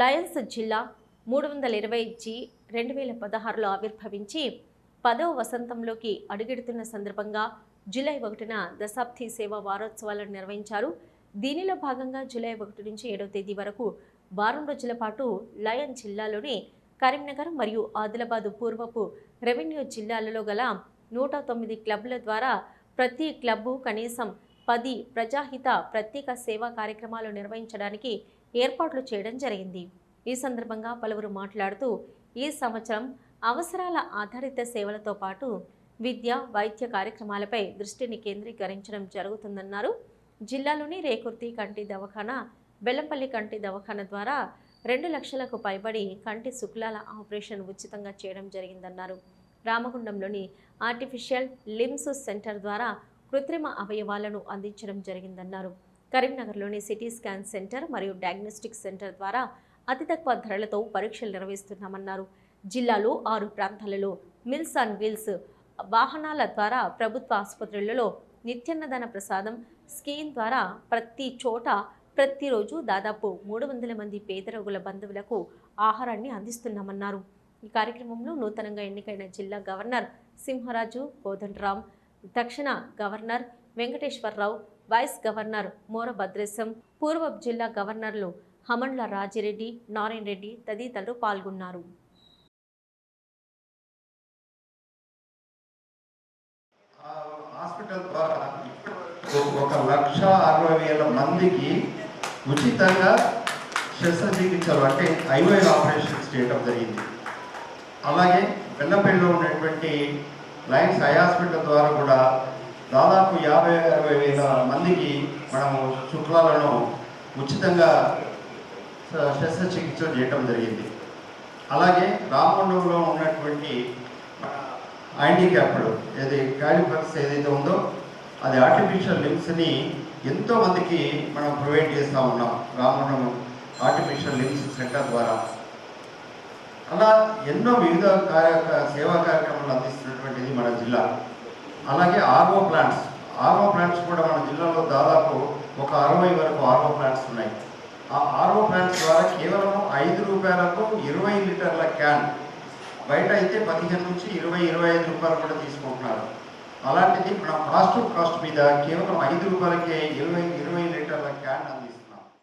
Lions జిల్లా మూడు వందల ఇరవై జి రెండు వేల పదహారులో ఆవిర్భవించి పదవ వసంతంలోకి అడుగెడుతున్న సందర్భంగా జూలై ఒకటిన దశాబ్ది సేవా వారోత్సవాలను నిర్వహించారు. దీనిలో భాగంగా జూలై ఒకటి నుంచి ఏడవ తేదీ వరకు వారం రోజుల పాటు లయన్ జిల్లాలోని కరీంనగర్ మరియు ఆదిలాబాద్ పూర్వపు రెవెన్యూ జిల్లాలలో గల నూట తొమ్మిది క్లబ్ల ద్వారా ప్రతి క్లబ్బు కనీసం పది ప్రజాహిత ప్రత్యేక సేవా కార్యక్రమాలు నిర్వహించడానికి ఏర్పాట్లు చేయడం జరిగింది. ఈ సందర్భంగా పలువురు మాట్లాడుతూ ఈ సంవత్సరం అవసరాల ఆధారిత సేవలతో పాటు విద్య వైద్య కార్యక్రమాలపై దృష్టిని కేంద్రీకరించడం జరుగుతుందన్నారు. జిల్లాలోని రేకుర్తి కంటి దవాఖానా బెల్లంపల్లి కంటి దవాఖానా ద్వారా రెండు లక్షలకు పైబడి కంటి శుక్లాల ఆపరేషన్ ఉచితంగా చేయడం జరిగిందన్నారు. రామగుండంలోని ఆర్టిఫిషియల్ లిమ్స్ సెంటర్ ద్వారా కృత్రిమ అవయవాలను అందించడం జరిగిందన్నారు. కరీంనగర్లోని సిటీ స్కాన్ సెంటర్ మరియు డయాగ్నోస్టిక్ సెంటర్ ద్వారా అతి తక్కువ ధరలతో పరీక్షలు నిర్వహిస్తున్నామన్నారు. జిల్లాలో ఆరు ప్రాంతాలలో మిల్స్ అండ్ వీల్స్ వాహనాల ద్వారా ప్రభుత్వ ఆసుపత్రులలో నిత్యాన్నదాన ప్రసాదం స్కీమ్ ద్వారా ప్రతి చోట ప్రతిరోజు దాదాపు మూడు వందల మంది పేద రోగుల బంధువులకు ఆహారాన్ని అందిస్తున్నామన్నారు. ఈ కార్యక్రమంలో నూతనంగా ఎన్నికైన జిల్లా గవర్నర్ సింహరాజు కోదండరామ్ దక్షిణ governor Venkateswara Rao vice governor Mora Bhadresham పూర్వ జిల్లా గవర్నర్లు హమండ్ల రాజిరెడ్డి నారాయణ రెడ్డి తదితరులు పాల్గొన్నారు. హాస్పిటల్ ద్వారా ఒక లక్ష అరవై వేల మందికి ఉచితంగా శస్త్రచికిత్సలు అంటే ఐవై ఆపరేషన్స్ చేయడం జరిగింది. అలాగే బెల్లంపల్లిలో ఉన్నటువంటి లయన్స్ ఐ హాస్పిటల్ ద్వారా కూడా యాభై వేల మందికి మనము శుక్లాలను ఉచితంగా శస్త్రచికిత్స శస్త్రచికిత్సలు చేయటం జరిగింది. అలాగే రామగుండంలో ఉన్నటువంటి హ్యాండిక్యాప్డ్ ఏది క్యాలిఫర్స్ ఏదైతే ఉందో అది ఆర్టిఫిషియల్ లిమ్స్ని ఎంతో మందికి మనం ప్రొవైడ్ చేస్తూ ఉన్నాం. రామగుండం ఆర్టిఫిషియల్ లిమ్స్ సెంటర్ ద్వారా. అలా ఎన్నో వివిధ కార్య సేవా కార్యక్రమాలు అందిస్తున్నటువంటిది మన జిల్లా. అలాగే ఆర్ఓ ప్లాంట్స్. ఆర్ఓ ప్లాంట్స్ కూడా మన జిల్లాలో దాదాపు ఒక అరవై వరకు ఆర్ఓ ప్లాంట్స్ ఉన్నాయి. ఆ ఆర్ఓ ప్లాంట్స్ ద్వారా కేవలం ఐదు రూపాయలకు ఇరవై లీటర్ల క్యాన్ బయట అయితే పదిహేను నుంచి ఇరవై ఇరవై ఐదు రూపాయలు కూడా తీసుకుంటున్నారు. అలాంటిది మన కాస్ట్ కాస్ట్ మీద కేవలం ఐదు రూపాయలకే ఇరవై ఇరవై లీటర్ల క్యాన్ అందిస్తాం